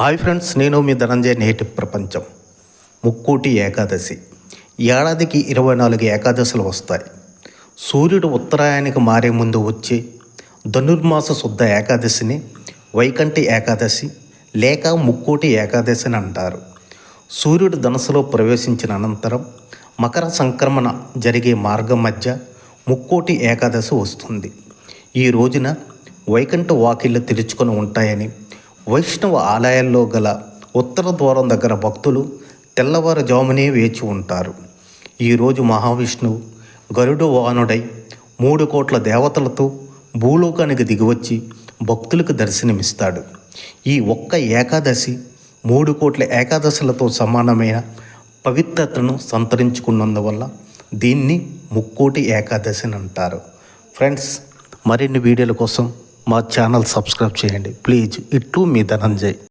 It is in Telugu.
హాయ్ ఫ్రెండ్స్ నేను మీ ధనంజయ నేటి ప్రపంచం. ముక్కోటి ఏకాదశి. ఏడాదికి ఇరవై నాలుగు ఏకాదశులు వస్తాయి. సూర్యుడు ఉత్తరాయానికి మారే ముందు వచ్చే ధనుర్మాస శుద్ధ ఏకాదశిని వైకంఠి ఏకాదశి లేక ముక్కోటి ఏకాదశి అని అంటారు. సూర్యుడు ధనుసులో ప్రవేశించిన అనంతరం మకర సంక్రమణ జరిగే మార్గం మధ్య ముక్కోటి ఏకాదశి వస్తుంది. ఈ రోజున వైకంఠ వాకిళ్ళు తెరుచుకొని ఉంటాయని వైష్ణవ ఆలయాల్లో గల ఉత్తర ద్వారం దగ్గర భక్తులు తెల్లవారుజామునే వేచి ఉంటారు. ఈరోజు మహావిష్ణువు గరుడు వాహనుడై మూడు కోట్ల దేవతలతో భూలోకానికి దిగివచ్చి భక్తులకు దర్శనమిస్తాడు. ఈ ఒక్క ఏకాదశి మూడు కోట్ల ఏకాదశులతో సమానమైన పవిత్రతను సంతరించుకున్నందువల్ల దీన్ని ముక్కోటి ఏకాదశి అని అంటారు. ఫ్రెండ్స్ మరిన్ని వీడియోల కోసం మా ఛానల్ సబ్స్క్రైబ్ చేయండి. ప్లీజ్ ఇట్లు మీ ధనంజయ్.